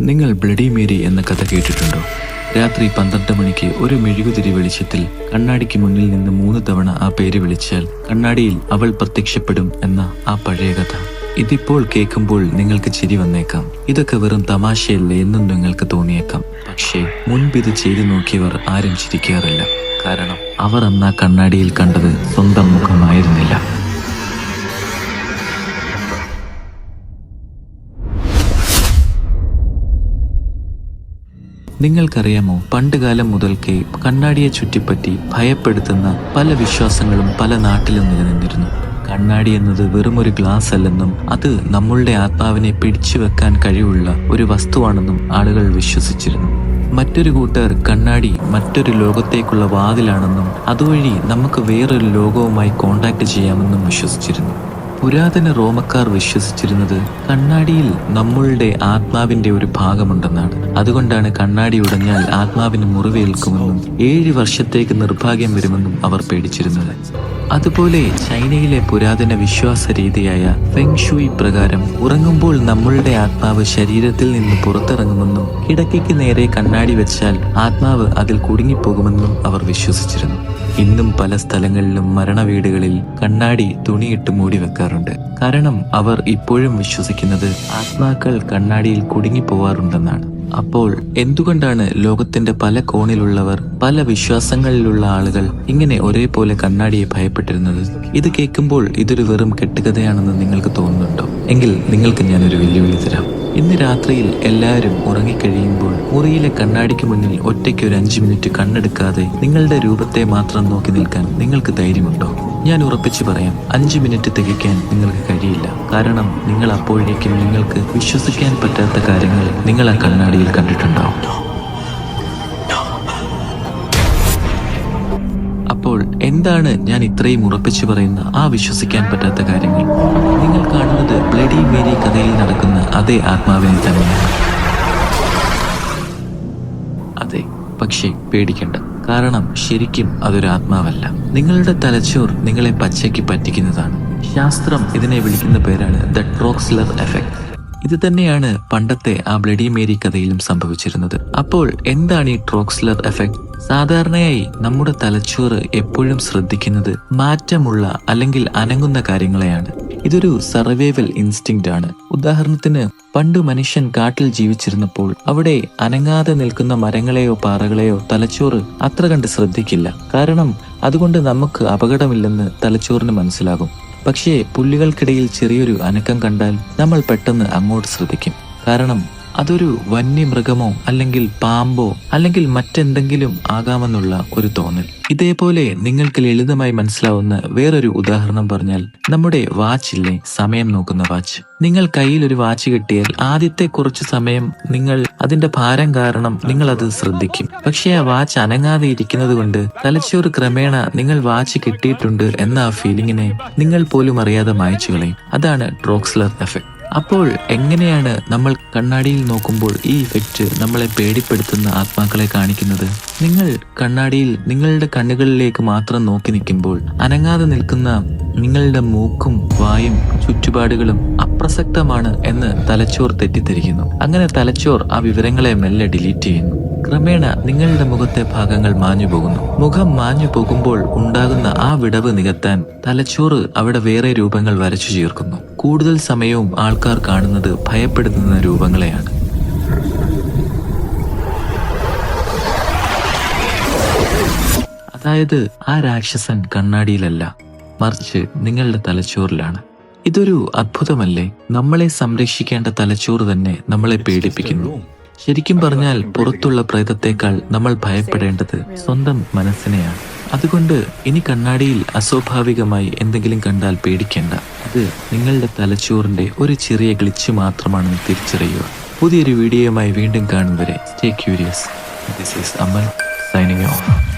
നിങ്ങൾ bloody Mary എന്ന കഥ കേട്ടിട്ടുണ്ടോ? രാത്രി പന്ത്രണ്ട് മണിക്ക് ഒരു മെഴുകുതിരി വെളിച്ചത്തിൽ കണ്ണാടിക്ക് മുന്നിൽ നിന്ന് മൂന്ന് തവണ ആ പേര് വിളിച്ചാൽ കണ്ണാടിയിൽ അവൾ പ്രത്യക്ഷപ്പെടും എന്ന ആ പഴയ കഥ. ഇതിപ്പോൾ കേൾക്കുമ്പോൾ നിങ്ങൾക്ക് ചിരി വന്നേക്കാം. ഇതൊക്കെ വെറും തമാശയല്ല എന്നും നിങ്ങൾക്ക് തോന്നിയേക്കാം. പക്ഷേ മുൻപിത് ചെയ്തു നോക്കിയവർ ആരും ചിരിക്കാറില്ല. കാരണം അവർ അന്ന് ആ കണ്ണാടിയിൽ കണ്ടത് സ്വന്തം മുഖമായിരുന്നില്ല. നിങ്ങൾക്കറിയാമോ പണ്ടുകാലം മുതൽക്കേ കണ്ണാടിയെ ചുറ്റിപ്പറ്റി ഭയപ്പെടുത്തുന്ന പല വിശ്വാസങ്ങളും പല നാട്ടിലും നിലനിന്നിരുന്നു. കണ്ണാടി എന്നത് വെറുമൊരു ഗ്ലാസ് അല്ലെന്നും അത് നമ്മളുടെ ആത്മാവിനെ പിടിച്ചു വെക്കാൻ കഴിവുള്ള ഒരു വസ്തുവാണെന്നും ആളുകൾ വിശ്വസിച്ചിരുന്നു. മറ്റൊരു കൂട്ടർ കണ്ണാടി മറ്റൊരു ലോകത്തേക്കുള്ള വാതിലാണെന്നും അതുവഴി നമുക്ക് വേറൊരു ലോകവുമായി കോണ്ടാക്ട് ചെയ്യാമെന്നും വിശ്വസിച്ചിരുന്നു. പുരാതന റോമക്കാർ വിശ്വസിച്ചിരുന്നത് കണ്ണാടിയിൽ നമ്മളുടെ ആത്മാവിന്റെ ഒരു ഭാഗമുണ്ടെന്നാണ്. അതുകൊണ്ടാണ് കണ്ണാടി ഉടഞ്ഞാൽ ആത്മാവിന് മുറിവേൽക്കുമെന്നും ഏഴ് വർഷത്തേക്ക് നിർഭാഗ്യം വരുമെന്നും അവർ പേടിച്ചിരുന്നത്. അതുപോലെ ചൈനയിലെ പുരാതന വിശ്വാസ രീതിയായ ഫെങ്ഷുയി പ്രകാരം ഉറങ്ങുമ്പോൾ നമ്മളുടെ ആത്മാവ് ശരീരത്തിൽ നിന്ന് പുറത്തിറങ്ങുമെന്നും കിടക്കയ്ക്ക് നേരെ കണ്ണാടി വെച്ചാൽ ആത്മാവ് അതിൽ കുടുങ്ങിപ്പോകുമെന്നും അവർ വിശ്വസിച്ചിരുന്നു. ഇന്നും പല സ്ഥലങ്ങളിലും മരണവീടുകളിൽ കണ്ണാടി തുണിയിട്ട് മൂടി വെക്കാറുണ്ട്. കാരണം അവർ ഇപ്പോഴും വിശ്വസിക്കുന്നത് ആത്മാക്കൾ കണ്ണാടിയിൽ കുടുങ്ങിപ്പോവാറുണ്ടെന്നാണ്. അപ്പോൾ എന്തുകൊണ്ടാണ് ലോകത്തിന്റെ പല കോണിലുള്ളവർ പല വിശ്വാസങ്ങളിലുള്ള ആളുകൾ ഇങ്ങനെ ഒരേപോലെ കണ്ണാടിയെ ഭയപ്പെട്ടിരുന്നത്? ഇത് കേൾക്കുമ്പോൾ ഇതൊരു വെറും കെട്ടുകഥയാണെന്ന് നിങ്ങൾക്ക് തോന്നുന്നുണ്ടോ? എങ്കിൽ നിങ്ങൾക്ക് ഞാനൊരു വെല്ലുവിളി തരാം. ഇന്ന് രാത്രിയിൽ എല്ലാവരും ഉറങ്ങിക്കഴിയുമ്പോൾ മുറിയിലെ കണ്ണാടിക്ക് മുന്നിൽ ഒറ്റയ്ക്ക് ഒരു അഞ്ചു മിനിറ്റ് കണ്ണെടുക്കാതെ നിങ്ങളുടെ രൂപത്തെ മാത്രം നോക്കി നിൽക്കാൻ നിങ്ങൾക്ക് ധൈര്യമുണ്ടോ? ഞാൻ ഉറപ്പിച്ചു പറയാം അഞ്ചു മിനിറ്റ് തികയ്ക്കാൻ നിങ്ങൾക്ക് കഴിയില്ല. കാരണം നിങ്ങൾ അപ്പോഴേക്കും നിങ്ങൾക്ക് വിശ്വസിക്കാൻ പറ്റാത്ത കാര്യങ്ങൾ നിങ്ങൾ ആ കണ്ണാടിയിൽ കണ്ടിട്ടുണ്ടാവും. അപ്പോൾ എന്താണ് ഞാൻ ഇത്രയും ഉറപ്പിച്ചു പറയുന്ന ആ വിശ്വസിക്കാൻ പറ്റാത്ത കാര്യങ്ങൾ? നിങ്ങൾ കാണുന്നത് ബ്ലഡി മേരി കഥയിൽ നടക്കുന്ന അതേ ആത്മാവിനെ തന്നെയാണ്. അതെ പക്ഷേ പേടിക്കണ്ട. കാരണം ശരിക്കും അതൊരു ആത്മാവല്ല നിങ്ങളുടെ തലച്ചോർ നിങ്ങളെ പച്ചയ്ക്ക് പറ്റിക്കുന്നതാണ്. ശാസ്ത്രം ഇതിനെ വിളിക്കുന്ന പേരാണ് ദ ട്രോക്സ്ലർ എഫക്ട്. ഇത് തന്നെയാണ് പണ്ടത്തെ ആ ബ്ലഡി മേരി കഥയിലും സംഭവിച്ചിരുന്നത്. അപ്പോൾ എന്താണ് ഈ ട്രോക്സ്ലർ എഫക്ട്? സാധാരണയായി നമ്മുടെ തലച്ചോറ് എപ്പോഴും ശ്രദ്ധിക്കുന്നത് മാറ്റമുള്ള അല്ലെങ്കിൽ അനങ്ങുന്ന കാര്യങ്ങളെയാണ്. ഇതൊരു സർവൈവൽ ഇൻസ്റ്റിങ്ക്റ്റ് ആണ്. ഉദാഹരണത്തിന് പണ്ട് മനുഷ്യൻ കാട്ടിൽ ജീവിച്ചിരുന്നപ്പോൾ അവിടെ അനങ്ങാതെ നിൽക്കുന്ന മരങ്ങളെയോ പാറകളെയോ തലച്ചോറ് അത്ര കണ്ട് ശ്രദ്ധിക്കില്ല. കാരണം അതുകൊണ്ട് നമുക്ക് അപകടമില്ലെന്ന് തലച്ചോറിന് മനസ്സിലാകും. പക്ഷേ പുല്ലുകൾക്കിടയിൽ ചെറിയൊരു അനക്കം കണ്ടാൽ നമ്മൾ പെട്ടെന്ന് അങ്ങോട്ട് ശ്രദ്ധിക്കും. കാരണം അതൊരു വന്യമൃഗമോ അല്ലെങ്കിൽ പാമ്പോ അല്ലെങ്കിൽ മറ്റെന്തെങ്കിലും ആകാമെന്നുള്ള ഒരു തോന്നൽ. ഇതേപോലെ നിങ്ങൾക്ക് ലളിതമായി മനസ്സിലാവുന്ന വേറൊരു ഉദാഹരണം പറഞ്ഞാൽ നമ്മുടെ വാച്ച് ഇല്ലേ സമയം നോക്കുന്ന വാച്ച്. നിങ്ങൾ കയ്യിൽ ഒരു വാച്ച് കിട്ടിയാൽ ആദ്യത്തെ കുറച്ച് സമയം നിങ്ങൾ അതിന്റെ ഭാരം കാരണം നിങ്ങൾ അത് ശ്രദ്ധിക്കും. പക്ഷേ ആ വാച്ച് അനങ്ങാതെ ഇരിക്കുന്നത് കൊണ്ട് തലച്ചോറ് ക്രമേണ നിങ്ങൾ വാച്ച് കിട്ടിയിട്ടുണ്ട് എന്ന ആ ഫീലിങ്ങിനെ നിങ്ങൾ പോലും അറിയാതെ മായച്ചു കളയും. അതാണ് ട്രോക്സ്ലർ എഫക്ട്. അപ്പോൾ എങ്ങനെയാണ് നമ്മൾ കണ്ണാടിയിൽ നോക്കുമ്പോൾ ഈ ഇഫക്റ്റ് നമ്മളെ പേടിപ്പെടുത്തുന്ന ആത്മാക്കളെ കാണിക്കുന്നത്? നിങ്ങൾ കണ്ണാടിയിൽ നിങ്ങളുടെ കണ്ണുകളിലേക്ക് മാത്രം നോക്കി നിൽക്കുമ്പോൾ അനങ്ങാതെ നിൽക്കുന്ന നിങ്ങളുടെ മൂക്കും വായും ചുറ്റുപാടുകളും അപ്രസക്തമാണ് എന്ന് തലച്ചോർ തെറ്റിദ്ധരിക്കുന്നു. അങ്ങനെ തലച്ചോർ ആ വിവരങ്ങളെ മെല്ലെ ഡിലീറ്റ് ചെയ്യുന്നു. ക്രമേണ നിങ്ങളുടെ മുഖത്തെ ഭാഗങ്ങൾ മാഞ്ഞു പോകുന്നു. മുഖം മാഞ്ഞു പോകുമ്പോൾ ഉണ്ടാകുന്ന ആ വിടവ് നികത്താൻ തലച്ചോറ് അവിടെ വേറെ രൂപങ്ങൾ വരച്ചു ചേർക്കുന്നു. കൂടുതൽ സമയവും ആൾക്കാർ കാണുന്നത് ഭയപ്പെടുത്തുന്ന രൂപങ്ങളെയാണ്. അതായത് ആ രാക്ഷസൻ കണ്ണാടിയിലല്ല മറിച്ച് നിങ്ങളുടെ തലച്ചോറിലാണ്. ഇതൊരു അത്ഭുതമല്ലേ? നമ്മളെ സംരക്ഷിക്കേണ്ട തലച്ചോറ് തന്നെ നമ്മളെ പേടിപ്പിക്കുന്നു. ശരിക്കും പറഞ്ഞാൽ പുറത്തുള്ള പ്രേതത്തെക്കാൾ നമ്മൾ ഭയപ്പെടേണ്ടത് സ്വന്തം മനസ്സിനെയാണ്. അതുകൊണ്ട് ഇനി കണ്ണാടിയിൽ അസ്വാഭാവികമായി എന്തെങ്കിലും കണ്ടാൽ പേടിക്കേണ്ട. അത് നിങ്ങളുടെ തലച്ചോറിന്റെ ഒരു ചെറിയ ഗ്ലിച്ച് മാത്രമാണെന്ന് തിരിച്ചറിയുക. പുതിയൊരു വീഡിയോയുമായി വീണ്ടും കാണും വരെ. Stay curious this is Amal signing off